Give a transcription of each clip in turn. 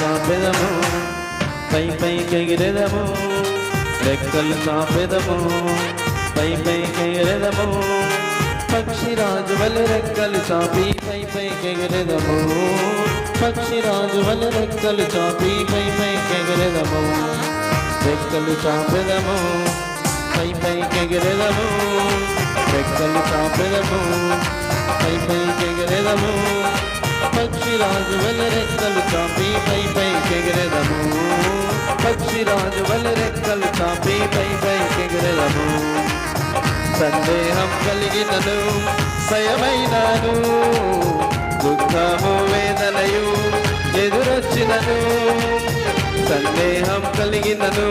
చాపెదము పై పైకి ఎగిరెదము రెక్కలు చాపెదము పై పైకి ఎగిరెదము పక్షిరాజు వల్ల రెక్కలు చాపి పై పైకి ఎగిరెదము పక్షిరాజు వల్ల రెక్కలు చాపి పై పైకి ఎగిరెదము రెక్కలు చాపెదము. పై పైకి ఎగిరెదము రెక్కలు చాపెదము. పై పైకి ఎగిరెదము పక్షిరాజు వల రెక్కలు చాపి పై పై ఎగిరెదము పక్షిరాజు వల రెక్కలు చాపి పై పై ఎగిరెదము సందేహం కలిగినను భయమైనను దుఃఖము వేదనయు ఎదురొచ్చినను. సందేహం కలిగినను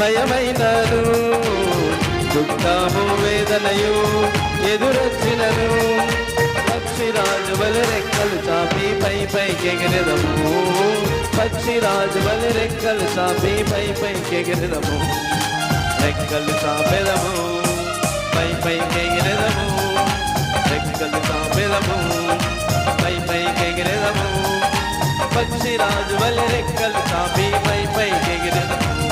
భయమైనను దుఃఖము వేదనయు ఎదురొచ్చినను. పై పైకి రాజు పక్షిరాజు రెక్కలు చాపి పై పైకి ఎగిరెదము రెక్కలు చాపెదము పై పైకి ఎగిరెదము రెక్కలు చాపెదము పై పైకి ఎగిరెదము పక్షిరాజు వల రెక్కలు చాపి పై పైకి ఎగిరెదము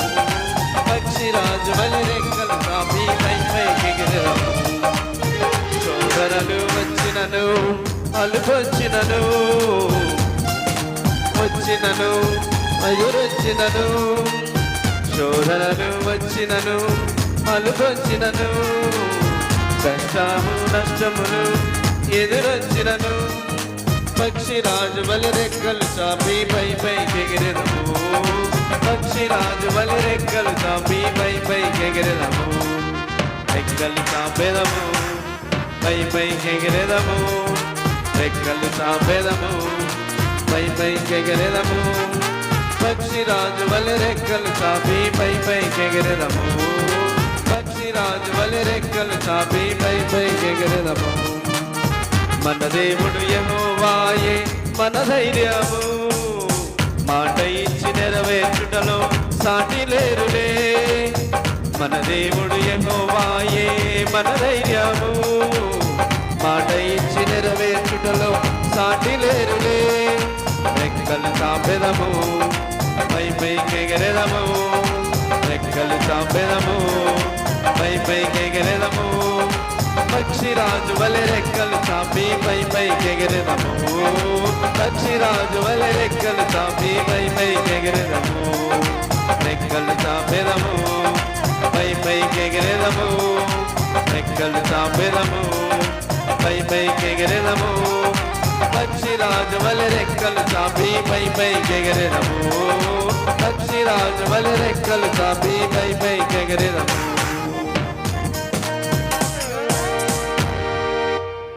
పక్షిరాజు వల రెక్కలు చాపి పై పైకి ఎగిరెదము చోదరలు వచ్చినను అలుపొచ్చినను వచ్చినను మయూరొచ్చినను శోధనలు వచ్చినను అలుపొచ్చినను కష్టము నష్టములు ఎదురొచ్చినను. పక్షిరాజు వలి రెక్కలు చాపి పై పైకి ఎగిరెదము పక్షిరాజు వలి రెక్కలు చాపి పై పై ఎగిరెదము రెక్కలు చాపెదము పై పై ఎగిరెదము రెక్కలు చాపెదము. పై పైకి ఎగిరెదము పక్షిరాజు వలె రెక్కలు చాపి పై పైకి ఎగిరెదము పక్షిరాజు వలె రెక్కలు చాపి పై పైకి ఎగిరెదము మన దేవుడు యెహోవాయే మన ధైర్యము. మాట ఇచ్చి నెరవేర్చుటలో సాటి లేరులే. మన దేవుడు యెహోవాయే మన ధైర్యము. మాట ఇచ్చి నెరవేర్చుటలో సాటి లేరులే. రెక్కలు చాపెదము పై పైకి ఎగరెదము రెక్కలు చాపెదము పై పైకి ఎగరెదము పక్షిరాజు వలె రెక్కలు చాపి పై పైకి ఎగరెదము పక్షిరాజు వలె రెక్కలు చాపి పై పైకి ఎగరెదము రెక్కలు చాపెదము పై పైకి ఎగరెదము రెక్కలు చాపెదము పై పైకి ఎగరెదము పక్షిరాజు వలె రెక్కలు చాపి పై పైకి ఎగరెదము పక్షిరాజు వలె రెక్కలు చాపి పై పైకి ఎగరెదము